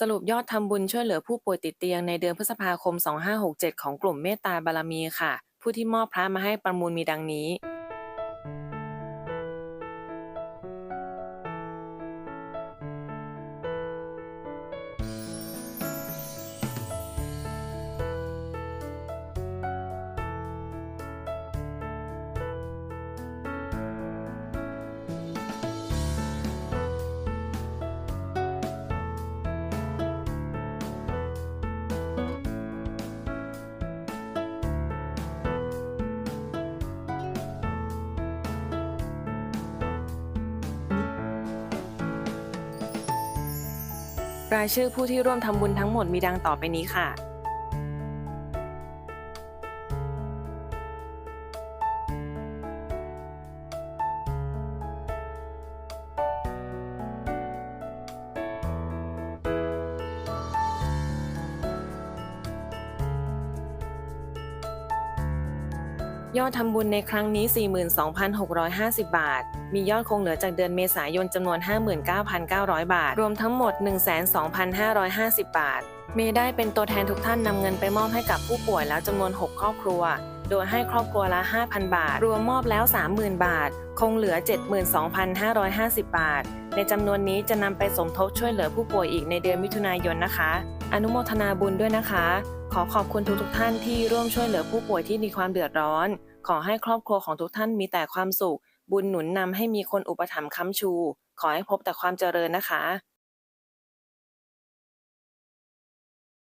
สรุปยอดทำบุญช่วยเหลือผู้ป่วยติดเตียงในเดือนพฤษภาคม 2567 ของกลุ่มเมตตาบารมีค่ะ ผู้ที่มอบพระมาให้ประมูลมีดังนี้ รายชื่อผู้ที่ร่วมทำบุญทั้งหมดมีดังต่อไปนี้ค่ะ ยอดทำบุญในครั้งนี้ 42,650 บาท มียอดคงเหลือจากเดือนเมษายนจำนวน 59,900 บาท รวมทั้งหมด 12,550 บาท เมย์ได้เป็นตัวแทนทุกท่านนำเงินไปมอบให้กับผู้ป่วยแล้วจำนวน 6 ครอบครัว โดยให้ครอบครัวละ 5,000 บาท รวมมอบแล้ว 30,000 บาท คงเหลือ 72,550 บาท ในจำนวนนี้จะนำไปสมทบช่วยเหลือผู้ป่วยอีกในเดือนมิถุนายนนะคะ อนุโมทนาบุญด้วยนะคะ ขอขอบคุณทุกๆท่านที่ร่วมช่วยเหลือผู้ป่วยที่มีความเดือดร้อน ขอให้ครอบครัวของทุกท่านมีแต่ความสุข บุญหนุนนำให้มีคนอุปถัมภ์ค้ำชู ขอให้พบแต่ความเจริญนะคะ